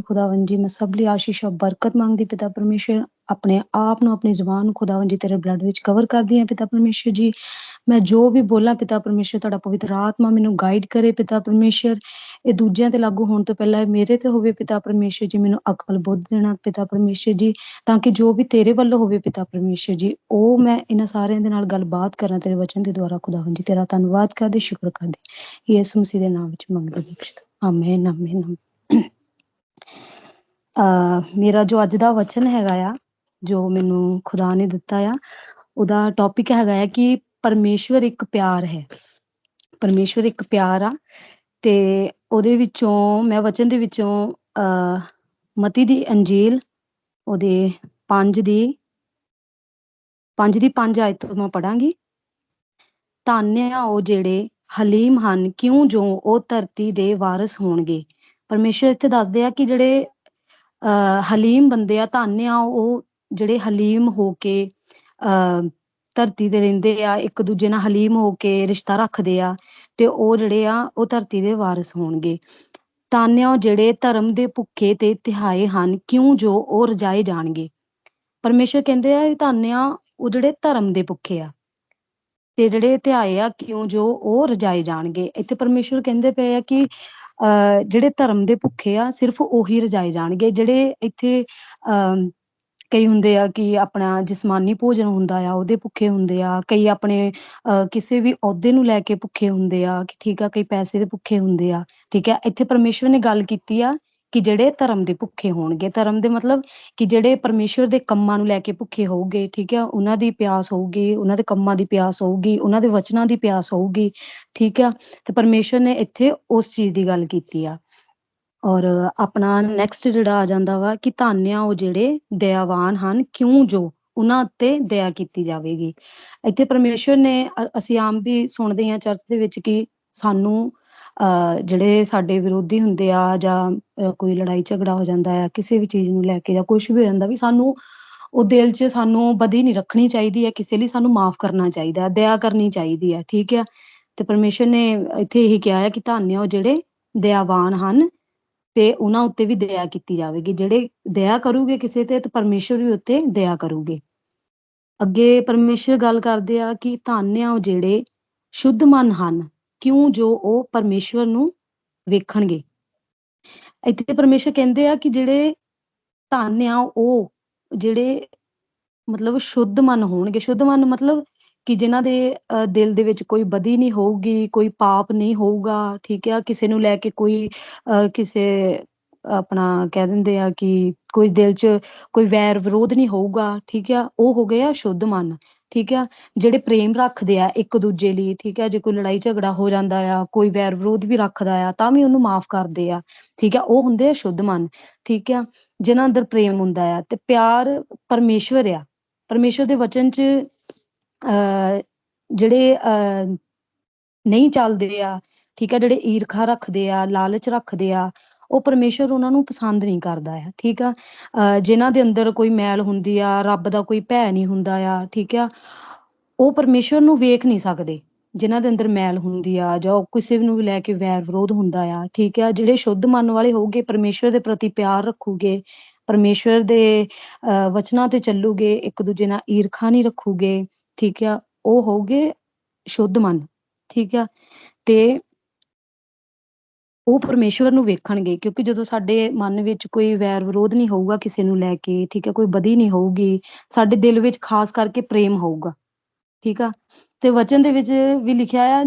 ਖੁਦਾਵੰਦ ਜੀ ਮੈਂ ਸਭ ਲਈ ਆਸ਼ੀਸ਼ ਔਰ ਬਰਕਤ ਮੰਗਦੀ ਪਿਤਾ ਪਰਮੇਸ਼ਰ। ਆਪਣੇ ਆਪ ਨੂੰ, ਆਪਣੀ ਜ਼ੁਬਾਨ ਨੂੰ ਖੁਦਾਵੰਦ ਜੀ ਤੇਰੇ ਬਲੱਡ ਵਿੱਚ ਕਵਰ ਕਰਦੀ ਹਾਂ, ਪਿਤਾ ਪਰਮੇਸ਼ਰ ਜੀ। ਮੈਂ ਜੋ ਵੀ ਬੋਲਾਂ, ਪਿਤਾ ਪਰਮੇਸ਼ਰ, ਤੁਹਾਡਾ ਪਵਿੱਤਰ ਆਤਮਾ ਮੈਨੂੰ ਗਾਈਡ ਕਰੇ, ਪਿਤਾ ਪਰਮੇਸ਼ਰ। ਇਹ ਦੂਜਿਆਂ ਤੇ ਲਾਗੂ ਹੋਣ ਤੋਂ ਪਹਿਲਾਂ ਮੇਰੇ ਤੇ ਹੋਵੇ, ਪਿਤਾ ਪਰਮੇਸ਼ਰ ਜੀ, ਮੈਨੂੰ ਅਕਲ ਬੁੱਧ ਦੇਣਾ, ਪਿਤਾ ਪਰਮੇਸ਼ਰ ਜੀ, ਤਾਂ ਕਿ ਜੋ ਵੀ ਤੇਰੇ ਵੱਲੋਂ ਹੋਵੇ, ਪਿਤਾ ਪਰਮੇਸ਼ਰ ਜੀ, ਉਹ ਮੈਂ ਇਹਨਾਂ ਸਾਰਿਆਂ ਦੇ ਨਾਲ ਗੱਲਬਾਤ ਕਰਾਂ, ਤੇਰੇ ਵਚਨ ਦੇ ਦੁਆਰਾ ਖੁਦਾਵੰਦ ਜੀ ਤੇਰਾ ਧੰਨਵਾਦ ਕਰਦੇ, ਸ਼ੁਕਰ ਕਰਦੇ। ਯਿਸੂ ਮਸੀਹ ਦੇ ਨਾਮ ਵਿੱਚ ਮੰਗਦੇ ਹਾਂ ਆਮੇਨ ਆਮੇਨ ਮੇਰਾ ਜੋ ਅੱਜ ਦਾ ਵਚਨ ਹੈਗਾ ਆ, ਜੋ ਮੈਨੂੰ ਖੁਦਾ ਨੇ ਦਿੱਤਾ ਆ, ਉਹਦਾ ਟੌਪਿਕ ਹੈਗਾ ਆ ਕਿ ਪਰਮੇਸ਼ਵਰ ਇੱਕ ਪਿਆਰ ਹੈ। ਪਰਮੇਸ਼ਵਰ ਇੱਕ ਪਿਆਰ ਆ ਤੇ ਉਹਦੇ ਵਿੱਚੋਂ, ਮੈਂ ਵਚਨ ਦੇ ਵਿੱਚੋਂ ਮਤੀ ਦੀ ਅੰਜੀਲ, ਉਹਦੇ 5 ਦੀ 5 ਦੀ 5 ਆਇਤ ਤੋਂ ਮੈਂ ਪੜਾਂਗੀ ਧਾਨਿਆ ਉਹ ਜਿਹੜੇ ਹਲੀਮ ਹਨ, ਕਿਉਂ ਜੋ ਉਹ ਧਰਤੀ ਦੇ ਵਾਰਿਸ ਹੋਣਗੇ। ਪਰਮੇਸ਼ਰ ਇੱਥੇ ਦੱਸਦੇ ਆ ਕਿ ਜਿਹੜੇ ਹਲੀਮ ਬੰਦੇ ਆ, ਧੰਨ ਆ, ਉਹ ਜਿਹੜੇ ਹਲੀਮ ਹੋ ਕੇ ਧਰਤੀ ਤੇ ਰਹਿੰਦੇ ਆ, ਇੱਕ ਦੂਜੇ ਨਾਲ ਹਲੀਮ ਹੋ ਕੇ ਰਿਸ਼ਤਾ ਰੱਖਦੇ ਆ ਤੇ ਉਹ ਜਿਹੜੇ ਆ, ਉਹ ਧਰਤੀ ਦੇ ਵਾਰਿਸ ਹੋਣਗੇ। ਧੰਨ ਜਿਹੜੇ ਧਰਮ ਦੇ ਭੁੱਖੇ ਤੇ ਤਿਹਾਏ ਹਨ, ਕਿਉਂ ਜੋ ਉਹ ਰਜਾਏ ਜਾਣਗੇ? ਪਰਮੇਸ਼ਰ ਕਹਿੰਦੇ ਆ ਧੰਨ ਉਹ ਜਿਹੜੇ ਧਰਮ ਦੇ ਭੁੱਖੇ ਆ। ਤੇ ਜਿਹੜੇ ਤਿਹਾਏ ਆ, ਕਿਉਂ ਜੋ ਉਹ ਰਜਾਏ ਜਾਣਗੇ? ਇੱਥੇ ਪਰਮੇਸ਼ਰ ਕਹਿੰਦੇ ਪਏ ਆ ਕਿ ਜਿਹੜੇ ਧਰਮ ਦੇ ਭੁੱਖੇ ਆ, ਸਿਰਫ ਉਹੀ ਰਜਾਏ ਜਾਣਗੇ, ਜਿਹੜੇ ਇੱਥੇ ਅਹ ਕਈ ਹੁੰਦੇ ਆ ਕਿ ਆਪਣਾ ਜਿਸਮਾਨੀ ਭੋਜਨ ਹੁੰਦਾ ਆ, ਉਹਦੇ ਭੁੱਖੇ ਹੁੰਦੇ ਆ, ਕਈ ਆਪਣੇ, ਅਹ ਕਿਸੇ ਵੀ ਅਹੁਦੇ ਨੂੰ ਲੈ ਕੇ ਭੁੱਖੇ ਹੁੰਦੇ ਆ, ਕਿ ਠੀਕ ਆ, ਕਈ ਪੈਸੇ ਦੇ ਭੁੱਖੇ ਹੁੰਦੇ ਆ, ਠੀਕ ਆ, ਇੱਥੇ ਪਰਮੇਸ਼ਰ ਨੇ ਗੱਲ ਕੀਤੀ ਆ ਕਿ ਜਿਹੜੇ ਧਰਮ ਦੇ ਭੁੱਖੇ ਹੋਣਗੇ, ਧਰਮ ਦੇ ਮਤਲਬ ਕਿ ਜਿਹੜੇ ਪਰਮੇਸ਼ਰ ਦੇ ਕੰਮਾਂ ਨੂੰ ਲੈ ਕੇ ਭੁੱਖੇ ਹੋਊਗੇ, ਠੀਕ ਹੈ ਉਹਨਾਂ ਦੀ ਪਿਆਸ ਹੋਊਗੀ, ਉਹਨਾਂ ਦੇ ਕੰਮਾਂ ਦੀ ਪਿਆਸ ਹੋਊਗੀ, ਉਹਨਾਂ ਦੇ ਵਚਨਾਂ ਦੀ ਪਿਆਸ ਹੋਊਗੀ, ਠੀਕ ਆ, ਤੇ ਪਰਮੇਸ਼ਰ ਨੇ ਇੱਥੇ ਉਸ ਚੀਜ਼ ਦੀ ਗੱਲ ਕੀਤੀ ਆ। ਔਰ ਆਪਣਾ ਨੈਕਸਟ ਜਿਹੜਾ ਆ ਜਾਂਦਾ ਵਾ ਕਿ ਧੰਨ ਉਹ ਜਿਹੜੇ ਦਇਆਵਾਨ ਹਨ, ਕਿਉਂ ਜੋ? ਉਹਨਾਂ ਉੱਤੇ ਦਇਆ ਕੀਤੀ ਜਾਵੇਗੀ। ਇੱਥੇ ਪਰਮੇਸ਼ਰ ਨੇ ਅਸੀਂ ਆਮ ਵੀ ਸੁਣਦੇ ਹਾਂ ਚਰਚ ਦੇ ਵਿੱਚ ਕਿ ਸਾਨੂੰ ਜਿਹੜੇ ਸਾਡੇ ਵਿਰੋਧੀ ਹੁੰਦੇ ਆ ਜਾਂ ਕੋਈ ਲੜਾਈ ਝਗੜਾ ਹੋ ਜਾਂਦਾ ਆ, ਕਿਸੇ ਵੀ ਚੀਜ਼ ਨੂੰ ਲੈ ਕੇ ਜਾਂ ਕੁਝ ਵੀ ਹੋ ਜਾਂਦਾ ਵੀ ਸਾਨੂੰ ਉਹ ਦਿਲ 'ਚ ਸਾਨੂੰ ਬਦੀ ਨਹੀਂ ਰੱਖਣੀ ਚਾਹੀਦੀ ਹੈ, ਕਿਸੇ ਲਈ ਸਾਨੂੰ ਮਾਫ ਕਰਨਾ ਚਾਹੀਦਾ ਹੈ, ਦਇਆ ਕਰਨੀ ਚਾਹੀਦੀ ਹੈ, ਠੀਕ ਹੈ? ਤੇ ਪਰਮੇਸ਼ਰ ਨੇ ਇੱਥੇ ਇਹੀ ਕਿਹਾ ਹੈ ਕਿ ਧੰਨ ਆ ਜਿਹੜੇ ਦਇਆਵਾਨ ਹਨ ਤੇ ਉਹਨਾਂ ਉੱਤੇ ਵੀ ਦਇਆ ਕੀਤੀ ਜਾਵੇਗੀ, ਜਿਹੜੇ ਦਇਆ ਕਰੂਗੇ ਕਿਸੇ ਤੇ ਤੇ ਪਰਮੇਸ਼ਰ ਵੀ ਉੱਤੇ ਦਇਆ ਕਰੂਗੇ। ਅੱਗੇ ਪਰਮੇਸ਼ਰ ਗੱਲ ਕਰਦੇ ਆ ਕਿ ਧੰਨ ਆ ਉਹ ਜਿਹੜੇ ਸ਼ੁੱਧ ਮਨ ਹਨ ਕਿਉਂ ਜੋ ਉਹ ਪਰਮੇਸ਼ਵਰ ਨੂੰ ਵੇਖਣਗੇ? ਇੱਥੇ ਪਰਮੇਸ਼ਰ ਕਹਿੰਦੇ ਆ ਕਿ ਜਿਹੜੇ ਧੰਨ ਆ ਉਹ ਜਿਹੜੇ ਮਤਲਬ ਸ਼ੁੱਧ ਮਨ ਹੋਣਗੇ। ਸ਼ੁੱਧ ਮਨ ਮਤਲਬ ਕਿ ਜਿਨ੍ਹਾਂ ਦੇ ਅਹ, ਦਿਲ ਦੇ ਵਿੱਚ ਕੋਈ ਬਦੀ ਨਹੀਂ ਹੋਊਗੀ ਕੋਈ ਪਾਪ ਨਹੀਂ ਹੋਊਗਾ ਠੀਕ ਆ? ਕਿਸੇ ਨੂੰ ਲੈ ਕੇ ਕੋਈ ਅਹ, ਕਿਸੇ ਆਪਣਾ ਕਹਿ ਦਿੰਦੇ ਆ ਕਿ ਕੋਈ ਦਿਲ 'ਚ ਕੋਈ ਵੈਰ ਵਿਰੋਧ ਨਹੀਂ ਹੋਊਗਾ, ਠੀਕ ਆ? ਉਹ ਹੋ ਗਏ ਆ ਸ਼ੁੱਧ ਮਨ, ਠੀਕ ਆ? ਜਿਹੜੇ ਪ੍ਰੇਮ ਰੱਖਦੇ ਆ ਇੱਕ ਦੂਜੇ ਲਈ, ਠੀਕ ਆ? ਜੇ ਕੋਈ ਲੜਾਈ ਝਗੜਾ ਹੋ ਜਾਂਦਾ ਆ, ਕੋਈ ਵੈਰ ਵਿਰੋਧ ਵੀ ਰੱਖਦਾ ਆ, ਤਾਂ ਵੀ ਉਹਨੂੰ ਮਾਫ ਕਰਦੇ ਆ, ਠੀਕ ਆ? ਉਹ ਹੁੰਦੇ ਆ ਸ਼ੁੱਧ ਮਨ, ਠੀਕ ਆ? ਜਿਨ੍ਹਾਂ ਅੰਦਰ ਪ੍ਰੇਮ ਹੁੰਦਾ ਆ, ਤੇ ਪਿਆਰ ਪਰਮੇਸ਼ਵਰ ਆ। ਪਰਮੇਸ਼ਵਰ ਦੇ ਵਚਨ 'ਚ, ਅਹ, ਜਿਹੜੇ, ਅਹ, ਨਹੀਂ ਚੱਲਦੇ ਆ, ਠੀਕ ਆ? ਜਿਹੜੇ ਈਰਖਾ ਰੱਖਦੇ ਆ, ਲਾਲਚ ਰੱਖਦੇ ਆ ਉਹ ਪਰਮੇਸ਼ਰ ਉਹਨਾਂ ਨੂੰ ਪਸੰਦ ਨਹੀਂ ਕਰਦਾ ਆ, ਠੀਕ ਆ? ਅਹ ਜਿਨ੍ਹਾਂ ਦੇ ਅੰਦਰ ਕੋਈ ਮੈਲ ਹੁੰਦੀ ਆ, ਰੱਬ ਦਾ ਕੋਈ ਭੈ ਨਹੀਂ ਹੁੰਦਾ ਆ, ਠੀਕ ਆ? ਉਹ ਪਰਮੇਸ਼ਰ ਨੂੰ ਵੇਖ ਨਹੀਂ ਸਕਦੇ, ਜਿਨ੍ਹਾਂ ਦੇ ਅੰਦਰ ਮੈਲ ਹੁੰਦੀ ਆ ਜਾਂ ਕਿਸੇ ਨੂੰ ਵੀ ਲੈ ਕੇ ਵੈਰ ਵਿਰੋਧ ਹੁੰਦਾ ਆ, ਠੀਕ ਆ? ਜਿਹੜੇ ਸ਼ੁੱਧ ਮਨ ਵਾਲੇ ਹੋਊਗੇ, ਪਰਮੇਸ਼ਰ ਦੇ ਪ੍ਰਤੀ ਪਿਆਰ ਰੱਖੂਗੇ, ਪਰਮੇਸ਼ਰ ਦੇ, ਅਹ ਵਚਨਾਂ ਤੇ ਚੱਲੂਗੇ, ਇੱਕ ਦੂਜੇ ਨਾਲ ਈਰਖਾ ਨਹੀਂ ਰੱਖੂਗੇ, ਠੀਕ ਆ? ਉਹ ਹੋਊਗੇ ਸ਼ੁੱਧ ਮਨ, ਠੀਕ ਆ? ਤੇ ਉਹ ਪਰਮੇਸ਼ਵਰ ਨੂੰ ਵੇਖਣਗੇ, ਕਿਉਂਕਿ ਜਦੋਂ ਸਾਡੇ ਮਨ ਵਿੱਚ ਕੋਈ ਵੈਰ ਵਿਰੋਧ ਨਹੀਂ ਹੋਊਗਾ ਕਿਸੇ ਨੂੰ ਲੈ ਕੇ, ਠੀਕ ਹੈ, ਕੋਈ ਬਦੀ ਨਹੀਂ ਹੋਊਗੀ, ਸਾਡੇ ਦਿਲ ਵਿੱਚ ਖਾਸ ਕਰਕੇ ਪ੍ਰੇਮ ਹੋਊਗਾ, ਠੀਕ ਆ? ਤੇ ਵਚਨ ਦੇ ਵਿੱਚ ਵੀ ਲਿਖਿਆ ਆ,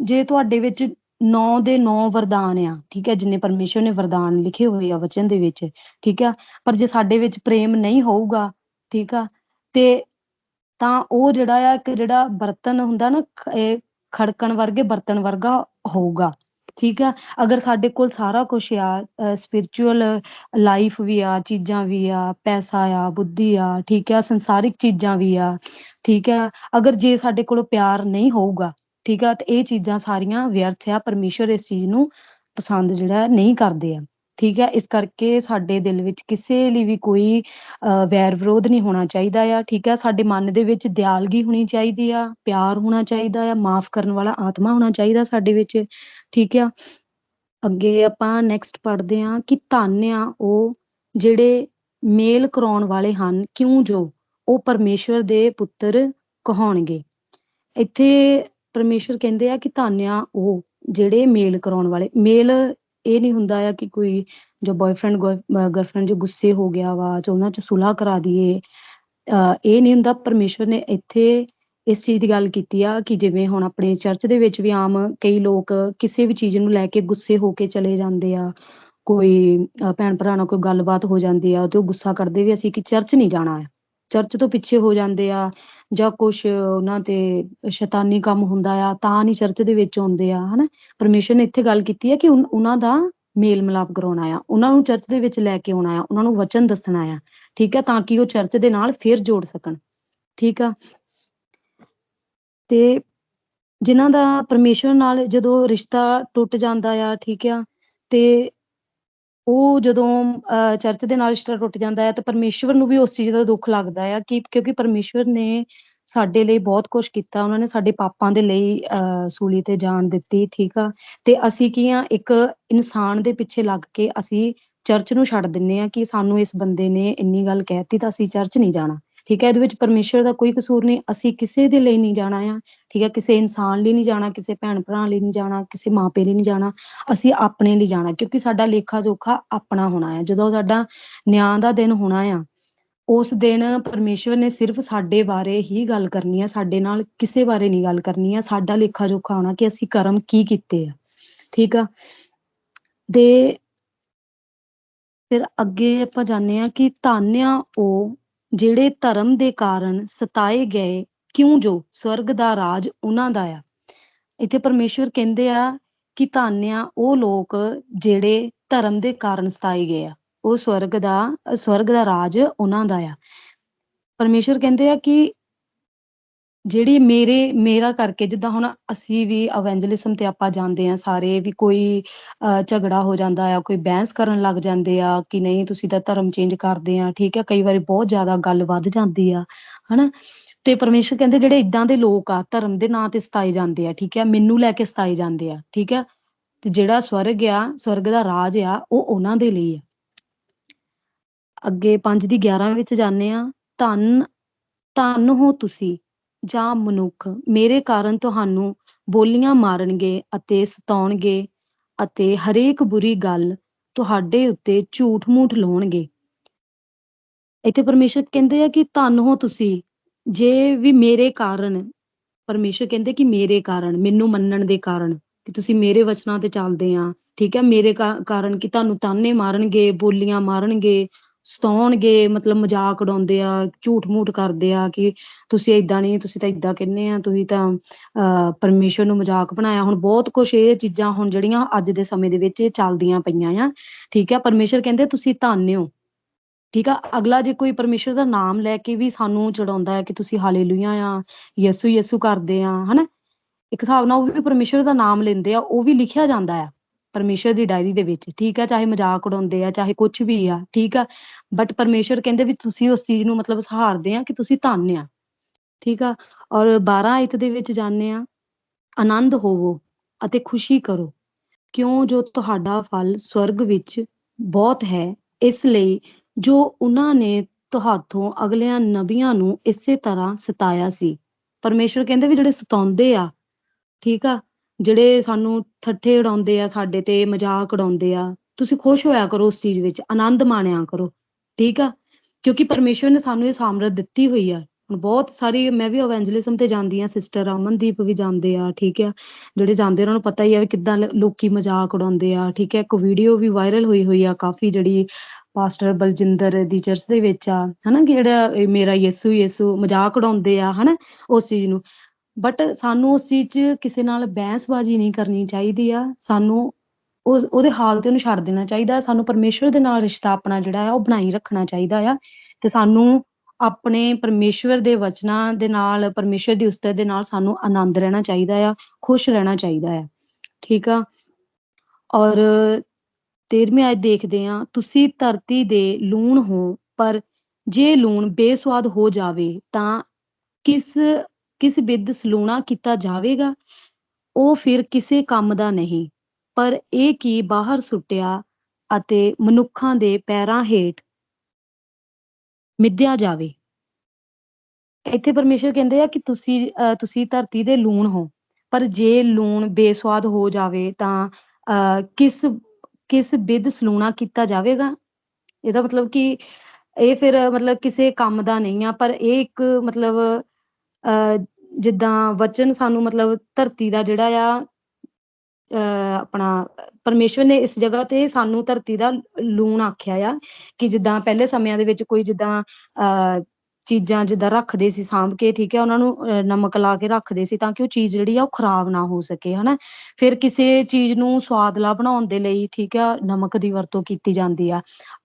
ਜੇ ਤੁਹਾਡੇ ਵਿੱਚ ਨੌ ਦੇ ਨੌ ਵਰਦਾਨ ਆ, ਠੀਕ ਹੈ, ਜਿੰਨੇ ਪਰਮੇਸ਼ਵਰ ਨੇ ਵਰਦਾਨ ਲਿਖੇ ਹੋਏ ਆ ਵਚਨ ਦੇ ਵਿੱਚ, ਠੀਕ ਆ? ਪਰ ਜੇ ਸਾਡੇ ਵਿੱਚ ਪ੍ਰੇਮ ਨਹੀਂ ਹੋਊਗਾ, ਠੀਕ ਆ? ਤੇ ਤਾਂ ਉਹ ਜਿਹੜਾ ਆ, ਇੱਕ ਜਿਹੜਾ ਬਰਤਨ ਹੁੰਦਾ ਨਾ ਖੜਕਣ ਵਰਗੇ ਬਰਤਨ ਵਰਗਾ ਹੋਊਗਾ ਠੀਕ ਆ? ਅਗਰ ਸਾਡੇ ਕੋਲ ਸਾਰਾ ਕੁਝ ਆ ਸਪਿਰਚੁਅਲ ਲਾਈਫ ਵੀ ਆ, ਚੀਜ਼ਾਂ ਵੀ ਆ, ਪੈਸਾ ਆ, ਬੁੱਧੀ ਆ, ਠੀਕ ਆ, ਸੰਸਾਰਿਕ ਚੀਜ਼ਾਂ ਵੀ ਆ, ਠੀਕ ਆ? ਅਗਰ ਜੇ ਸਾਡੇ ਕੋਲ ਪਿਆਰ ਨਹੀਂ ਹੋਊਗਾ, ਠੀਕ ਆ? ਤੇ ਇਹ ਚੀਜ਼ਾਂ ਸਾਰੀਆਂ ਵਿਅਰਥ ਆ ਪਰਮੇਸ਼ਰ ਇਸ ਚੀਜ਼ ਨੂੰ ਪਸੰਦ ਜਿਹੜਾ ਨਹੀਂ ਕਰਦੇ ਆ। ਠੀਕ ਹੈ, ਇਸ ਕਰਕੇ ਸਾਡੇ ਦਿਲ ਵਿੱਚ ਕਿਸੇ ਲਈ ਵੀ ਕੋਈ ਵੈਰ ਵਿਰੋਧ ਨਹੀਂ ਹੋਣਾ ਚਾਹੀਦਾ ਆ, ਠੀਕ ਹੈ। ਸਾਡੇ ਮਨ ਦੇ ਵਿੱਚ ਦਿਆਲਗੀ ਹੋਣੀ ਚਾਹੀਦੀ ਆ, ਪਿਆਰ ਹੋਣਾ ਚਾਹੀਦਾ ਆ, ਮਾਫ ਕਰਨ ਵਾਲਾ ਆਤਮਾ ਹੋਣਾ ਚਾਹੀਦਾ ਸਾਡੇ ਵਿੱਚ, ਠੀਕ ਆ। ਅੱਗੇ ਆਪਾਂ ਨੈਕਸਟ ਪੜ੍ਹਦੇ ਹਾਂ ਕਿ ਧੰਨ ਆ ਉਹ ਜਿਹੜੇ ਮੇਲ ਕਰਾਉਣ ਵਾਲੇ ਹਨ, ਕਿਉਂ ਜੋ? ਉਹ ਪਰਮੇਸ਼ਵਰ ਦੇ ਪੁੱਤਰ ਕਹਾਉਣਗੇ। ਇੱਥੇ ਪਰਮੇਸ਼ਵਰ ਕਹਿੰਦੇ ਆ ਕਿ ਧੰਨ ਉਹ ਜਿਹੜੇ ਮੇਲ ਕਰਾਉਣ ਵਾਲੇ, ਮੇਲ ਇਹ ਨਹੀਂ ਹੁੰਦਾ ਆ ਕਿ ਕੋਈ ਜੋ ਬॉयਫ੍ਰੈਂਡ ਗਰਲਫ੍ਰੈਂਡ ਜੋ ਗੁੱਸੇ ਹੋ ਗਿਆ ਵਾ ਜੋ ਉਹਨਾਂ ਚ ਸੁਲਾਹ ਕਰਾ ਦਈਏ ਇਹ ਨਹੀਂ ਹੁੰਦਾ, ਪਰਮੇਸ਼ਵਰ ਨੇ ਇੱਥੇ ਇਸ ਚੀਜ਼ ਦੀ ਗੱਲ ਕੀਤੀ ਆ ਕਿ ਜਿਵੇਂ ਹੁਣ ਆਪਣੇ ਚਰਚ ਦੇ ਵਿੱਚ ਵੀ ਆਮ ਕਈ ਲੋਕ ਕਿਸੇ ਵੀ ਚੀਜ਼ ਨੂੰ ਲੈ ਕੇ ਗੁੱਸੇ ਹੋ ਕੇ ਚਲੇ ਜਾਂਦੇ ਆ, ਕੋਈ ਭੈਣ ਭਰਾ ਨਾਲ ਕੋਈ ਗੱਲਬਾਤ ਹੋ ਜਾਂਦੀ ਆ, ਤੇ ਉਹ ਗੁੱਸਾ ਕਰਦੇ ਵੀ ਅਸੀਂ ਕਿ ਚਰਚ ਨਹੀਂ ਜਾਣਾ ਹੈ ਚਰਚ ਤੋਂ ਪਿੱਛੇ ਹੋ ਜਾਂਦੇ ਆ ਜਾਂ ਕੁਝ ਉਹਨਾਂ ਤੇ ਸ਼ੈਤਾਨੀ ਕੰਮ ਹੁੰਦਾ ਆ, ਤਾਂ ਨਹੀਂ ਚਰਚ ਦੇ ਵਿੱਚ ਆਉਂਦੇ ਆ, ਹਨਾ? ਪਰਮੇਸ਼ਰ ਨੇ ਇੱਥੇ ਗੱਲ ਕੀਤੀ ਹੈ ਕਿ ਉਹਨਾਂ ਦਾ ਮੇਲ ਮਿਲਾਪ ਕਰਾਉਣਾ ਆ, ਉਹਨਾਂ ਨੂੰ ਚਰਚ ਦੇ ਵਿੱਚ ਲੈ ਕੇ ਆਉਣਾ ਆ, ਉਹਨਾਂ ਨੂੰ ਵਚਨ ਦੱਸਣਾ ਆ, ਠੀਕ ਹੈ ਤਾਂ ਕਿ ਉਹ ਚਰਚ ਦੇ ਨਾਲ ਫੇਰ ਜੋੜ ਸਕਣ, ਠੀਕ ਆ? ਤੇ ਜਿਨ੍ਹਾਂ ਦਾ ਪਰਮੇਸ਼ਰ ਨਾਲ ਜਦੋਂ ਰਿਸ਼ਤਾ ਟੁੱਟ ਜਾਂਦਾ ਆ, ਠੀਕ ਆ? ਤੇ ਉਹ ਜਦੋਂ ਚਰਚ ਦੇ ਨਾਲ ਰਿਸ਼ਤਾ ਟੁੱਟ ਜਾਂਦਾ ਹੈ ਤਾਂ ਪਰਮੇਸ਼ਵਰ ਨੂੰ ਵੀ ਉਸ ਚੀਜ਼ ਦਾ ਦੁੱਖ ਲੱਗਦਾ ਹੈ ਕਿ ਕਿਉਂਕਿ ਪਰਮੇਸ਼ਵਰ ਨੇ ਸਾਡੇ ਲਈ ਬਹੁਤ ਕੁਝ ਕੀਤਾ, ਉਹਨਾਂ ਨੇ ਸਾਡੇ ਪਾਪਾਂ ਦੇ ਲਈ ਸੂਲੀ ਤੇ ਜਾਨ ਦਿੱਤੀ, ਠੀਕ ਆ? ਤੇ ਅਸੀਂ ਕੀ ਆ, ਇੱਕ ਇਨਸਾਨ ਦੇ ਪਿੱਛੇ ਲੱਗ ਕੇ ਅਸੀਂ ਚਰਚ ਨੂੰ ਛੱਡ ਦਿੰਨੇ ਆ ਕਿ ਸਾਨੂੰ ਇਸ ਬੰਦੇ ਨੇ ਇੰਨੀ ਗੱਲ ਕਹਿਤੀ ਤਾਂ ਅਸੀਂ ਚਰਚ ਨਹੀਂ ਜਾਣਾ। ਠੀਕ ਹੈ, ਇਹਦੇ ਵਿੱਚ ਪਰਮੇਸ਼ਰ ਦਾ ਕੋਈ ਕਸੂਰ ਨਹੀਂ, ਅਸੀਂ ਕਿਸੇ ਦੇ ਲਈ ਨਹੀਂ ਜਾਣਾ ਆ, ਠੀਕ ਹੈ, ਕਿਸੇ ਇਨਸਾਨ ਲਈ ਨਹੀਂ ਜਾਣਾ, ਕਿਸੇ ਭੈਣ ਭਰਾ ਲਈ ਨਹੀਂ ਜਾਣਾ, ਕਿਸੇ ਮਾਪੇ ਲਈ ਨਹੀਂ ਜਾਣਾ, ਅਸੀਂ ਆਪਣੇ ਲਈ ਜਾਣਾ, ਕਿਉਂਕਿ ਸਾਡਾ ਲੇਖਾ ਜੋਖਾ ਆਪਣਾ ਹੋਣਾ ਹੈ ਜਦੋਂ ਸਾਡਾ ਨਿਆਂ ਦਾ ਦਿਨ ਹੋਣਾ ਆ, ਉਸ ਦਿਨ ਪਰਮੇਸ਼ਵਰ ਨੇ ਸਿਰਫ ਸਾਡੇ ਬਾਰੇ ਹੀ ਗੱਲ ਕਰਨੀ ਹੈ ਸਾਡੇ ਨਾਲ ਕਿਸੇ ਬਾਰੇ ਨਹੀਂ ਗੱਲ ਕਰਨੀ ਹੈ ਸਾਡਾ ਲੇਖਾ ਜੋਖਾ ਹੋਣਾ ਕਿ ਅਸੀਂ ਕਰਮ ਕੀ ਕੀਤੇ ਆ, ਠੀਕ ਆ, ਤੇ ਫਿਰ ਅੱਗੇ ਆਪਾਂ ਜਾਣਦੇ ਆ ਕਿ ਧੰਨਿਆ ਉਹ ਜਿਹੜੇ ਧਰਮ ਦੇ ਕਾਰਨ ਸਤਾਏ ਗਏ, ਕਿਉਂ ਜੋ? ਸਵਰਗ ਦਾ ਰਾਜ ਉਹਨਾਂ ਦਾ ਆ। ਇੱਥੇ ਪਰਮੇਸ਼ਵਰ ਕਹਿੰਦੇ ਆ ਕਿ ਧੰਨਿਆ ਉਹ ਲੋਕ ਜਿਹੜੇ ਧਰਮ ਦੇ ਕਾਰਨ ਸਤਾਏ ਗਏ ਆ। ਉਹ ਸਵਰਗ ਦਾ ਸਵਰਗ ਦਾ ਰਾਜ ਉਹਨਾਂ ਦਾ ਆ। ਪਰਮੇਸ਼ਵਰ ਕਹਿੰਦੇ ਆ ਕਿ ਜਿਹੜੀ ਮੇਰੇ, ਮੇਰਾ ਕਰਕੇ ਜਿੱਦਾਂ ਹੁਣ ਅਸੀਂ ਵੀ ਅਵੈਂਜਲਿਜ਼ਮ ਤੇ ਆਪਾਂ ਜਾਂਦੇ ਆ ਸਾਰੇ ਵੀ ਕੋਈ ਝਗੜਾ ਹੋ ਜਾਂਦਾ ਆ, ਕੋਈ ਬਹਿਸ ਕਰਨ ਲੱਗ ਜਾਂਦੇ ਆ ਕਿ ਨਹੀਂ ਤੁਸੀਂ ਤਾਂ ਧਰਮ ਚੇਂਜ ਕਰਦੇ ਆ, ਠੀਕ ਆ, ਕਈ ਵਾਰੀ ਬਹੁਤ ਜ਼ਿਆਦਾ ਗੱਲ ਵੱਧ ਜਾਂਦੀ ਆ, ਹਨਾ? ਤੇ ਪਰਮੇਸ਼ਰ ਕਹਿੰਦੇ ਜਿਹੜੇ ਇਦਾਂ ਦੇ ਲੋਕ ਆ, ਧਰਮ ਦੇ ਨਾਂ ਤੇ ਸਤਾਏ ਜਾਂਦੇ ਆ, ਠੀਕ ਆ, ਮੈਨੂੰ ਲੈ ਕੇ ਸਤਾਏ ਜਾਂਦੇ ਆ, ਠੀਕ ਆ? ਤੇ ਜਿਹੜਾ ਸਵਰਗ ਆ, ਸਵਰਗ ਦਾ ਰਾਜ ਆ, ਉਹ ਉਹਨਾਂ ਦੇ ਲਈ ਆ। ਅੱਗੇ 5 ਦੀ 11 ਵਿੱਚ ਜਾਂਦੇ ਆ ਧੰਨ ਧੰਨ ਹੋ ਤੁਸੀਂ। ਜਾਂ ਮਨੁੱਖ ਮੇਰੇ ਕਾਰਨ ਤੁਹਾਨੂੰ ਬੋਲੀਆਂ ਮਾਰਨਗੇ ਅਤੇ ਸਤਾਉਣਗੇ ਅਤੇ ਹਰੇਕ ਬੁਰੀ ਗੱਲ ਤੁਹਾਡੇ ਉੱਤੇ ਝੂਠ-ਮੂਠ ਲਾਉਣਗੇ। ਇੱਥੇ ਪਰਮੇਸ਼ਰ ਕਹਿੰਦੇ ਆ ਕਿ ਧੰਨ ਹੋ ਤੁਸੀਂ, ਜੇ ਵੀ ਮੇਰੇ ਕਾਰਨ, ਪਰਮੇਸ਼ਰ ਕਹਿੰਦੇ ਕਿ ਮੇਰੇ ਕਾਰਨ, ਮੈਨੂੰ ਮੰਨਣ ਦੇ ਕਾਰਨ ਕਿ ਤੁਸੀਂ ਮੇਰੇ ਵਚਨਾਂ ਤੇ ਚੱਲਦੇ ਆ, ਠੀਕ ਹੈ ਮੇਰੇ ਕਾਰਨ ਕਿ ਤੁਹਾਨੂੰ ਤਾਨੇ ਮਾਰਨਗੇ, ਬੋਲੀਆਂ ਮਾਰਨਗੇ ਸਤਾਉਣਗੇ, ਮਤਲਬ ਮਜ਼ਾਕ ਉਡਾਉਂਦੇ ਆ, ਝੂਠ ਮੂਠ ਕਰਦੇ ਆ ਕਿ ਤੁਸੀਂ ਇਦਾਂ ਨਹੀਂ, ਤੁਸੀਂ ਤਾਂ ਇਦਾਂ ਕਹਿੰਦੇ ਆ, ਤੁਸੀਂ ਤਾਂ ਪਰਮੇਸ਼ਰ ਨੂੰ ਮਜ਼ਾਕ ਬਣਾਇਆ। ਹੁਣ ਬਹੁਤ ਕੁਝ ਇਹ ਚੀਜ਼ਾਂ ਹੁਣ ਜਿਹੜੀਆਂ ਅੱਜ ਦੇ ਸਮੇਂ ਦੇ ਵਿੱਚ ਚੱਲਦੀਆਂ ਪਈਆਂ ਆ। ਠੀਕ ਆ, ਪਰਮੇਸ਼ਰ ਕਹਿੰਦੇ ਤੁਸੀਂ ਧੰਨ ਹੋ ਠੀਕ ਆ, ਅਗਲਾ ਜੇ ਕੋਈ ਪਰਮੇਸ਼ਰ ਦਾ ਨਾਮ ਲੈ ਕੇ ਵੀ ਸਾਨੂੰ ਚੜਾਉਂਦਾ ਹੈ ਕਿ ਤੁਸੀਂ ਹਾਲੇਲੂਇਆ ਆ, ਯਿਸੂ ਯਿਸੂ ਕਰਦੇ ਆ, ਹਨਾ? ਇੱਕ ਹਿਸਾਬ ਨਾਲ ਉਹ ਵੀ ਪਰਮੇਸ਼ਰ ਦਾ ਨਾਮ ਲੈਂਦੇ ਆ, ਉਹ ਵੀ ਲਿਖਿਆ ਜਾਂਦਾ ਆ। ਪਰਮੇਸ਼ਰ ਦੀ ਡਾਇਰੀ ਦੇ ਵਿੱਚ, ਠੀਕ ਆ, ਚਾਹੇ ਮਜ਼ਾਕ ਉਡਾਉਂਦੇ ਆ, ਚਾਹੇ ਕੁਝ ਵੀ ਆ, ਠੀਕ ਆ ਬਟ ਪਰਮੇਸ਼ਰ ਕਹਿੰਦੇ ਵੀ ਤੁਸੀਂ ਉਸ ਚੀਜ਼ ਨੂੰ ਮਤਲਬ ਸਹਾਰਦੇ ਆ ਕਿ ਤੁਸੀਂ ਧੰਨ ਆ, ਠੀਕ ਆ, ਔਰ 12 ਆਇਤ ਦੇ ਵਿੱਚ ਜਾਣਦੇ ਆ, ਆਨੰਦ ਹੋਵੋ ਅਤੇ ਖੁਸ਼ੀ ਕਰੋ, ਕਿਉਂ ਜੋ ਤੁਹਾਡਾ ਫਲ ਸਵਰਗ ਵਿੱਚ ਬਹੁਤ ਹੈ, ਇਸ ਲਈ ਜੋ ਉਹਨਾਂ ਨੇ ਤੁਹਾਥੋਂ ਅਗਲਿਆਂ ਨਬੀਆਂ ਨੂੰ ਇਸੇ ਤਰ੍ਹਾਂ ਸਤਾਇਆ ਸੀ, ਪਰਮੇਸ਼ਰ ਕਹਿੰਦੇ ਵੀ ਜਿਹੜੇ ਸਤਾਉਂਦੇ ਆ, ਠੀਕ ਆ ਜਿਹੜੇ ਸਾਨੂੰ ਠੱਠੇ ਉਡਾਉਂਦੇ ਆ, ਸਾਡੇ ਤੇ ਮਜ਼ਾਕ ਉਡਾਉਂਦੇ ਆ, ਤੁਸੀਂ ਖੁਸ਼ ਹੋਇਆ ਕਰੋ ਉਸ ਚੀਜ਼ ਵਿੱਚ, ਆਨੰਦ ਮਾਣਿਆ ਕਰੋ, ਠੀਕ ਆ? ਕਿਉਂਕਿ ਪਰਮੇਸ਼ਵਰ ਨੇ ਸਾਨੂੰ ਇਹ ਸਾਮਰਥ ਦਿੱਤੀ ਹੋਈ ਆ। ਹੁਣ ਬਹੁਤ ਸਾਰੀ, ਮੈਂ ਵੀ ਇਵੈਂਜਲਿਜ਼ਮ ਤੇ ਜਾਂਦੀ ਆ ਸਿਸਟਰ ਅਮਨਦੀਪ ਵੀ ਜਾਂਦੇ ਆ, ਠੀਕ ਆ? ਜਿਹੜੇ ਜਾਂਦੇ ਉਹਨਾਂ ਨੂੰ ਪਤਾ ਹੀ ਆ ਕਿਦਾਂ ਲੋਕੀ ਮਜ਼ਾਕ ਉਡਾਉਂਦੇ ਆ, ਠੀਕ ਆ? ਇੱਕ ਵੀਡੀਓ ਵੀ ਵਾਇਰਲ ਹੋਈ ਹੋਈ ਆ, ਕਾਫੀ ਜਿਹੜੀ ਪਾਸਟਰ ਬਲਜਿੰਦਰ ਦੀ ਚਰਚ ਦੇ ਵਿੱਚ ਆ, ਹਨਾ? ਜਿਹੜਾ ਮੇਰਾ ਯਿਸੂ ਯਿਸੂ ਮਜ਼ਾਕ ਉਡਾਉਂਦੇ ਆ, ਹਨਾ? ਉਸ ਚੀਜ਼ ਨੂੰ। ਬਟ ਸਾਨੂੰ ਉਸ ਚੀਜ਼ 'ਚ ਕਿਸੇ ਨਾਲ ਬਹਿਸਬਾਜ਼ੀ ਨਹੀਂ ਕਰਨੀ ਚਾਹੀਦੀ ਆ। ਸਾਨੂੰ ਉਸ, ਉਹਦੇ ਹਾਲ ਤੇ ਉਹਨੂੰ ਛੱਡ ਦੇਣਾ ਚਾਹੀਦਾ। ਸਾਨੂੰ ਪਰਮੇਸ਼ਵਰ ਦੇ ਨਾਲ ਰਿਸ਼ਤਾ ਆਪਣਾ ਜਿਹੜਾ ਆ, ਉਹ ਬਣਾਈ ਰੱਖਣਾ ਚਾਹੀਦਾ ਆ। ਤੇ ਸਾਨੂੰ ਆਪਣੇ ਪਰਮੇਸ਼ਵਰ ਦੇ ਵਚਨਾਂ ਦੇ ਨਾਲ, ਪਰਮੇਸ਼ਵਰ ਦੀ ਉਸਤਤ ਦੇ ਨਾਲ ਸਾਨੂੰ ਆਨੰਦ ਰਹਿਣਾ ਚਾਹੀਦਾ ਆ, ਖੁਸ਼ ਰਹਿਣਾ ਚਾਹੀਦਾ ਆ। ਠੀਕ ਆ? ਔਰ 13ਵੀਂ ਆਇਤ ਦੇਖਦੇ ਆ, ਤੁਸੀਂ ਧਰਤੀ ਦੇ ਲੂਣ ਹੋ, ਪਰ ਜੇ ਲੂਣ ਬੇਸਵਾਦ ਹੋ ਜਾਵੇ, ਤਾਂ ਕਿਸ ਕਿਸ ਬਿੱਦ ਸਲੂਣਾ ਕੀਤਾ ਜਾਵੇਗਾ, ਉਹ ਫਿਰ ਕਿਸੇ ਕੰਮ ਦਾ ਨਹੀਂ, ਪਰ ਇਹ ਕੀ ਬਾਹਰ ਸੁੱਟਿਆ ਅਤੇ ਮਨੁੱਖਾਂ ਦੇ ਪੈਰਾਂ ਹੇਠ ਮਿੱਧਿਆ ਜਾਵੇ। ਇੱਥੇ ਪਰਮੇਸ਼ਰ ਕਹਿੰਦੇ ਆ ਕਿ ਤੁਸੀਂ ਤੁਸੀਂ ਧਰਤੀ ਦੇ ਲੂਣ ਹੋ, ਪਰ ਜੇ ਲੂਣ ਬੇਸਵਾਦ ਹੋ ਜਾਵੇ ਤਾਂ, ਅਹ, ਕਿਸ ਕਿਸ ਵਿਧ ਸਲੂਣਾ ਕੀਤਾ ਜਾਵੇਗਾ? ਇਹਦਾ ਮਤਲਬ ਕਿ ਇਹ ਫਿਰ ਮਤਲਬ ਕਿਸੇ ਕੰਮ ਦਾ ਨਹੀਂ ਆ, ਪਰ ਇਹ ਇੱਕ ਮਤਲਬ, ਅਹ ਜਿੱਦਾਂ ਵਚਨ ਸਾਨੂੰ ਮਤਲਬ ਧਰਤੀ ਦਾ ਜਿਹੜਾ ਆ ਆਪਣਾ ਪਰਮੇਸ਼ਵਰ ਨੇ ਇਸ ਜਗ੍ਹਾ ਤੇ ਸਾਨੂੰ ਧਰਤੀ ਦਾ ਲੂਣ ਆਖਿਆ ਆ ਕਿ ਜਿੱਦਾਂ ਪਹਿਲੇ ਸਮਿਆਂ ਦੇ ਵਿੱਚ ਕੋਈ ਜਿੱਦਾਂ ਚੀਜ਼ਾਂ ਜਿੱਦਾਂ ਰੱਖਦੇ ਸੀ, ਸਾਂਭ ਕੇ, ਠੀਕ ਹੈ ਉਹਨਾਂ ਨੂੰ ਨਮਕ ਲਾ ਕੇ ਰੱਖਦੇ ਸੀ ਤਾਂ ਕਿ ਉਹ ਚੀਜ਼ ਜਿਹੜੀ ਆ ਉਹ ਖਰਾਬ ਨਾ ਹੋ ਸਕੇ, ਹਨਾ? ਫਿਰ ਕਿਸੇ ਚੀਜ਼ ਨੂੰ ਸਵਾਦਲਾ ਬਣਾਉਣ ਦੇ ਲਈ, ਠੀਕ ਆ, ਨਮਕ ਦੀ ਵਰਤੋਂ ਕੀਤੀ ਜਾਂਦੀ ਆ।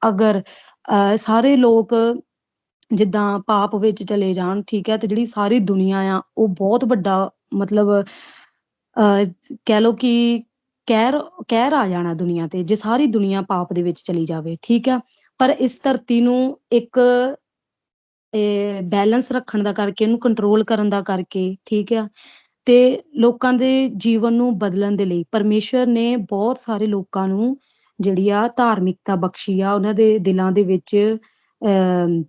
ਅਗਰ, ਅਹ ਸਾਰੇ ਲੋਕ ਜਿੱਦਾਂ ਪਾਪ ਵਿੱਚ ਚਲੇ ਜਾਣ, ਠੀਕ ਹੈ, ਤੇ ਜਿਹੜੀ ਸਾਰੀ ਦੁਨੀਆ ਆ, ਉਹ ਬਹੁਤ ਵੱਡਾ ਮਤਲਬ, ਅਹ, ਕਹਿ ਲਓ ਕਿ ਕਹਿਰ ਕਹਿਰ ਆ ਜਾਣਾ ਦੁਨੀਆ ਤੇ, ਜੇ ਸਾਰੀ ਦੁਨੀਆ ਪਾਪ ਦੇ ਵਿੱਚ ਚਲੀ ਜਾਵੇ, ਠੀਕ ਆ ਪਰ ਇਸ ਧਰਤੀ ਨੂੰ ਇੱਕ ਬੈਲੈਂਸ ਰੱਖਣ ਦਾ ਕਰਕੇ, ਇਹਨੂੰ ਕੰਟਰੋਲ ਕਰਨ ਦਾ ਕਰਕੇ, ਠੀਕ ਆ ਤੇ ਲੋਕਾਂ ਦੇ ਜੀਵਨ ਨੂੰ ਬਦਲਣ ਦੇ ਲਈ ਪਰਮੇਸ਼ਰ ਨੇ ਬਹੁਤ ਸਾਰੇ ਲੋਕਾਂ ਨੂੰ ਜਿਹੜੀ ਆ ਧਾਰਮਿਕਤਾ ਬਖਸ਼ੀ ਆ, ਉਹਨਾਂ ਦੇ ਦਿਲਾਂ ਦੇ ਵਿੱਚ, ਅਹ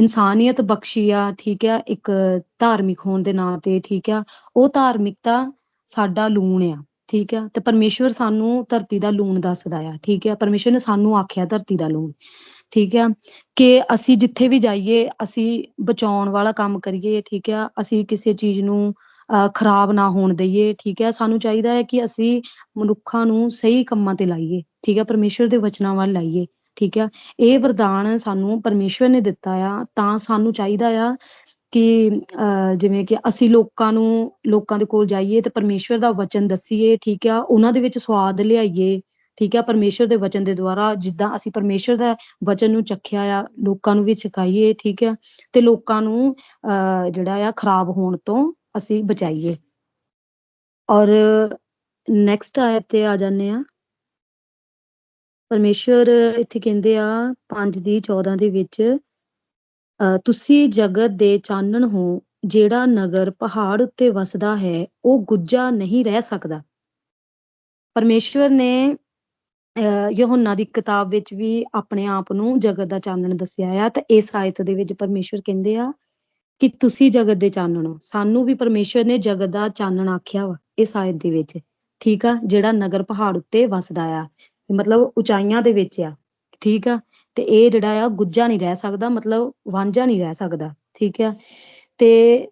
ਇਨਸਾਨੀਅਤ ਬਖਸ਼ੀ ਆ, ਠੀਕ ਆ, ਇੱਕ ਧਾਰਮਿਕ ਹੋਣ ਦੇ ਨਾਂ ਤੇ, ਠੀਕ ਆ, ਉਹ ਧਾਰਮਿਕਤਾ ਸਾਡਾ ਲੂਣ ਆ, ਠੀਕ ਆ, ਤੇ ਪਰਮੇਸ਼ਵਰ ਸਾਨੂੰ ਧਰਤੀ ਦਾ ਲੂਣ ਦੱਸਦਾ ਆ, ਠੀਕ ਆ, ਪਰਮੇਸ਼ਵਰ ਨੇ ਸਾਨੂੰ ਆਖਿਆ ਧਰਤੀ ਦਾ ਲੂਣ, ਠੀਕ ਆ, ਕਿ ਅਸੀਂ ਜਿੱਥੇ ਵੀ ਜਾਈਏ, ਅਸੀਂ ਬਚਾਉਣ ਵਾਲਾ ਕੰਮ ਕਰੀਏ, ਠੀਕ ਆ, ਅਸੀਂ ਕਿਸੇ ਚੀਜ਼ ਨੂੰ ਖਰਾਬ ਨਾ ਹੋਣ ਦਈਏ, ਠੀਕ ਹੈ ਸਾਨੂੰ ਚਾਹੀਦਾ ਹੈ ਕਿ ਅਸੀਂ ਮਨੁੱਖਾਂ ਨੂੰ ਸਹੀ ਕੰਮਾਂ ਤੇ ਲਾਈਏ, ਠੀਕ ਹੈ ਪਰਮੇਸ਼ਵਰ ਦੇ ਵਚਨਾਂ ਵੱਲ ਲਾਈਏ ਠੀਕ ਆ? ਇਹ ਵਰਦਾਨ ਸਾਨੂੰ ਪਰਮੇਸ਼ਵਰ ਨੇ ਦਿੱਤਾ ਆ, ਤਾਂ ਸਾਨੂੰ ਚਾਹੀਦਾ ਆ ਕਿ ਜਿਵੇਂ ਕਿ ਅਸੀਂ ਲੋਕਾਂ ਨੂੰ, ਲੋਕਾਂ ਦੇ ਕੋਲ ਜਾਈਏ ਤੇ ਪਰਮੇਸ਼ਵਰ ਦਾ ਵਚਨ ਦਸੀਏ, ਠੀਕ ਆ? ਉਹਨਾਂ ਦੇ ਵਿੱਚ ਸਵਾਦ ਲਿਆਈਏ, ਠੀਕ ਆ? ਪਰਮੇਸ਼ਵਰ ਦੇ ਵਚਨ ਦੇ ਦੁਆਰਾ ਜਿੱਦਾਂ ਅਸੀਂ ਪਰਮੇਸ਼ਵਰ ਦਾ ਵਚਨ ਨੂੰ ਚੱਖਿਆ ਆ, ਲੋਕਾਂ ਨੂੰ ਵੀ ਸਿਖਾਈਏ, ਠੀਕ ਆ? ਤੇ ਲੋਕਾਂ ਨੂੰ ਜਿਹੜਾ ਆ ਖਰਾਬ ਹੋਣ ਤੋਂ ਅਸੀਂ ਬਚਾਈਏ। ਔਰ ਨੈਕਸਟ ਆਇਤ ਤੇ ਆ ਜਾਂਦੇ ਆ। ਪਰਮੇਸ਼ਵਰ ਇੱਥੇ ਕਹਿੰਦੇ ਆ 5 ਦੀ 14 ਦੇ ਵਿੱਚ ਤੁਸੀਂ ਜਗਤ ਦੇ ਚਾਨਣ ਹੋ, ਜਿਹੜਾ ਨਗਰ ਪਹਾੜ ਉੱਤੇ ਵਸਦਾ ਹੈ, ਉਹ ਗੁੱਜਾ ਨਹੀਂ ਰਹਿ ਸਕਦਾ। ਪਰਮੇਸ਼ਵਰ ਨੇ ਯਹੋਨਾ ਦੀ ਕਿਤਾਬ ਵਿੱਚ ਵੀ ਆਪਣੇ ਆਪ ਨੂੰ ਜਗਤ ਦਾ ਚਾਨਣ ਦੱਸਿਆ ਆ, ਤੇ ਇਸ ਆਇਤ ਦੇ ਵਿੱਚ ਪਰਮੇਸ਼ਵਰ ਕਹਿੰਦੇ ਆ ਕਿ ਤੁਸੀਂ ਜਗਤ ਦੇ ਚਾਨਣ ਹੋ। ਸਾਨੂੰ ਵੀ ਪਰਮੇਸ਼ਵਰ ਨੇ ਜਗਤ ਦਾ ਚਾਨਣ ਆਖਿਆ ਵਾ, ਇਸ ਆਇਤ ਦੇ ਵਿੱਚ। ਠੀਕ ਆ? ਜਿਹੜਾ ਨਗਰ ਪਹਾੜ ਉੱਤੇ ਵਸਦਾ ਆ। ਮਤਲਬ ਉਚਾਈਆਂ ਦੇ ਵਿੱਚ ਆ, ਠੀਕ ਆ? ਤੇ ਇਹ ਜਿਹੜਾ ਆ ਗੁੱਜਾ ਨਹੀਂ ਰਹਿ ਸਕਦਾ, ਮਤਲਬ ਵਾਂਝਾ ਨਹੀਂ ਰਹਿ ਸਕਦਾ, ਠੀਕ ਆ? ਤੇ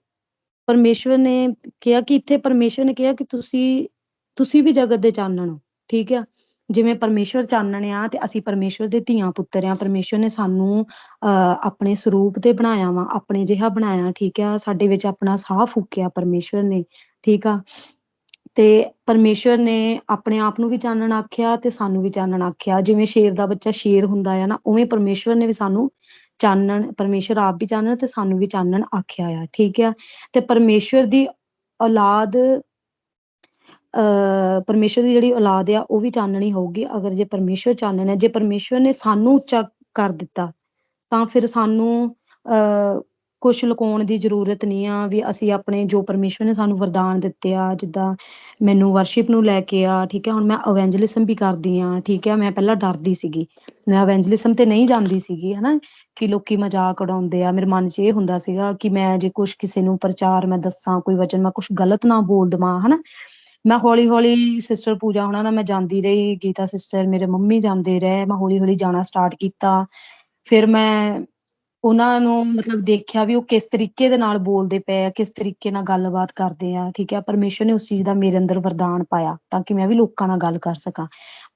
ਪਰਮੇਸ਼ਵਰ ਨੇ ਕਿਹਾ ਕਿ ਇੱਥੇ ਪਰਮੇਸ਼ਵਰ ਨੇ ਕਿਹਾ ਕਿ ਤੁਸੀਂ ਤੁਸੀਂ ਵੀ ਜਗਤ ਦੇ ਚਾਨਣ ਹੋ, ਠੀਕ ਆ? ਜਿਵੇਂ ਪਰਮੇਸ਼ਵਰ ਚਾਨਣ ਆ ਤੇ ਅਸੀਂ ਪਰਮੇਸ਼ਵਰ ਦੇ ਧੀਆਂ ਪੁੱਤਰ ਆ, ਪਰਮੇਸ਼ਵਰ ਨੇ ਸਾਨੂੰ, ਅਹ, ਆਪਣੇ ਸਰੂਪ ਤੇ ਬਣਾਇਆ ਵਾ, ਆਪਣੇ ਜਿਹਾ ਬਣਾਇਆ, ਠੀਕ ਆ? ਸਾਡੇ ਵਿੱਚ ਆਪਣਾ ਸਾਹ ਫੂਕਿਆ ਪਰਮੇਸ਼ਵਰ ਨੇ, ਠੀਕ ਆ? ਤੇ ਪਰਮੇਸ਼ਵਰ ਨੇ ਆਪਣੇ ਆਪ ਨੂੰ ਵੀ ਚਾਨਣ ਆਖਿਆ ਤੇ ਸਾਨੂੰ ਵੀ ਚਾਨਣ ਆਖਿਆ। ਜਿਵੇਂ ਸ਼ੇਰ ਦਾ ਬੱਚਾ ਸ਼ੇਰ ਹੁੰਦਾ ਆ ਨਾ, ਉਵੇਂ ਪਰਮੇਸ਼ਵਰ ਨੇ ਵੀ ਸਾਨੂੰ ਚਾਨਣ, ਪਰਮੇਸ਼ਵਰ ਆਪ ਵੀ ਚਾਨਣ ਤੇ ਸਾਨੂੰ ਵੀ ਚਾਨਣ ਆਖਿਆ ਆ, ਠੀਕ ਆ? ਤੇ ਪਰਮੇਸ਼ਵਰ ਦੀ ਔਲਾਦ, ਅਹ ਪਰਮੇਸ਼ਵਰ ਦੀ ਜਿਹੜੀ ਔਲਾਦ ਆ, ਉਹ ਵੀ ਚਾਨਣੀ ਹੋਊਗੀ। ਅਗਰ ਜੇ ਪਰਮੇਸ਼ਵਰ ਚਾਨਣ ਹੈ ਜੇ ਪਰਮੇਸ਼ਵਰ ਨੇ ਸਾਨੂੰ ਉੱਚਾ ਕਰ ਦਿੱਤਾ, ਤਾਂ ਫਿਰ ਸਾਨੂੰ, ਅਹ ਕੁਝ ਲੁਕਾਉਣ ਦੀ ਜ਼ਰੂਰਤ ਨਹੀਂ ਆ, ਵੀ ਅਸੀਂ ਆਪਣੇ ਜੋ ਪਰਮੇਸ਼ਵਰ ਨੇ ਸਾਨੂੰ ਵਰਦਾਨ ਦਿੱਤੇ ਆ, ਜਿੱਦਾਂ ਮੈਨੂੰ ਵਰਸ਼ਿਪ ਨੂੰ ਲੈ ਕੇ ਆ, ਠੀਕ ਹੈ, ਹੁਣ ਮੈਂ ਅਵੈਂਜਲਿਜ਼ਮ ਵੀ ਕਰਦੀ ਆ ਠੀਕ ਹੈ, ਮੈਂ ਪਹਿਲਾਂ ਡਰਦੀ ਸੀਗੀ, ਮੈਂ ਅਵੈਂਜਲਿਜ਼ਮ ਤੇ ਨਹੀਂ ਜਾਂਦੀ ਸੀਗੀ, ਹਨਾ, ਕਿ ਲੋਕੀ ਮਜ਼ਾਕ ਉਡਾਉਂਦੇ ਆ, ਮੇਰੇ ਮਨ 'ਚ ਇਹ ਹੁੰਦਾ ਸੀਗਾ ਕਿ ਮੈਂ ਜੇ ਕੁਝ ਕਿਸੇ ਨੂੰ ਪ੍ਰਚਾਰ ਮੈਂ ਦੱਸਾਂ, ਕੋਈ ਵਚਨ ਮੈਂ ਕੁਝ ਗਲਤ ਨਾ ਬੋਲ ਦਵਾਂ, ਹਨਾ, ਮੈਂ ਹੌਲੀ ਹੌਲੀ ਸਿਸਟਰ ਪੂਜਾ ਹੁਣਾਂ ਨਾਲ ਮੈਂ ਜਾਂਦੀ ਰਹੀ, ਗੀਤਾ ਸਿਸਟਰ ਮੇਰੇ ਮੰਮੀ ਜਾਂਦੇ ਰਹੇ, ਮੈਂ ਹੌਲੀ ਹੌਲੀ ਜਾਣਾ ਸਟਾਰਟ ਕੀਤਾ, ਫਿਰ ਮੈਂ ਉਹਨਾਂ ਨੂੰ ਮਤਲਬ ਦੇਖਿਆ ਵੀ ਉਹ ਕਿਸ ਤਰੀਕੇ ਦੇ ਨਾਲ ਬੋਲਦੇ ਪਏ ਆ, ਕਿਸ ਤਰੀਕੇ ਨਾਲ ਗੱਲਬਾਤ ਕਰਦੇ ਆ, ਠੀਕ ਹੈ ਪਰਮੇਸ਼ਰ ਨੇ ਉਸ ਚੀਜ਼ ਦਾ ਮੇਰੇ ਅੰਦਰ ਵਰਦਾਨ ਪਾਇਆ ਤਾਂ ਕਿ ਮੈਂ ਵੀ ਲੋਕਾਂ ਨਾਲ ਗੱਲ ਕਰ ਸਕਾਂ।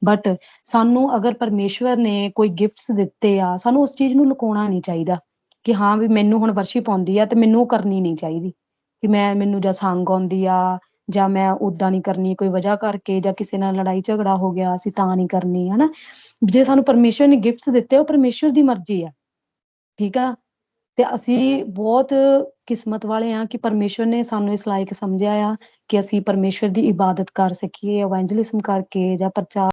ਬਟ ਸਾਨੂੰ ਅਗਰ ਪਰਮੇਸ਼ਵਰ ਨੇ ਕੋਈ ਗਿਫਟਸ ਦਿੱਤੇ ਆ, ਸਾਨੂੰ ਉਸ ਚੀਜ਼ ਨੂੰ ਲੁਕਾਉਣਾ ਨਹੀਂ ਚਾਹੀਦਾ ਕਿ ਹਾਂ ਵੀ ਮੈਨੂੰ ਹੁਣ ਵਰਸ਼ਿਪ ਆਉਂਦੀ ਆ ਤੇ ਮੈਨੂੰ ਕਰਨੀ ਨਹੀਂ ਚਾਹੀਦੀ। ਕਿ ਮੈਂ, ਮੈਨੂੰ ਜਾਂ ਸੰਗ ਆਉਂਦੀ ਆ ਜਾਂ ਮੈਂ ਉਦਾਂ ਨਹੀਂ ਕਰਨੀ, ਕੋਈ ਵਜ੍ਹਾ ਕਰਕੇ ਜਾਂ ਕਿਸੇ ਨਾਲ ਲੜਾਈ ਝਗੜਾ ਹੋ ਗਿਆ, ਅਸੀਂ ਤਾਂ ਨਹੀਂ ਕਰਨੀ, ਹਨਾ? ਜੇ ਸਾਨੂੰ ਪਰਮੇਸ਼ਰ ਨੇ ਗਿਫਟਸ ਦਿੱਤੇ, ਉਹ ਪਰਮੇਸ਼ਰ ਦੀ ਮਰਜ਼ੀ ਆ। ਠੀਕ ਆ? ਤੇ ਅਸੀਂ ਬਹੁਤ ਕਿਸਮਤ ਵਾਲੇ ਆ ਕਿ ਪਰਮੇਸ਼ਰ ਨੇ ਸਾਨੂੰ ਇਸ ਲਾਇਕ ਸਮਝਿਆ ਆ ਕਿ ਅਸੀਂ ਪਰਮੇਸ਼ਰ ਦੀ ਇਬਾਦਤ ਕਰ ਸਕੀਏ ਇਵੈਂਜਲਿਜ਼ਮ ਕਰਕੇ ਜਾਂ ਪ੍ਰਚਾਰ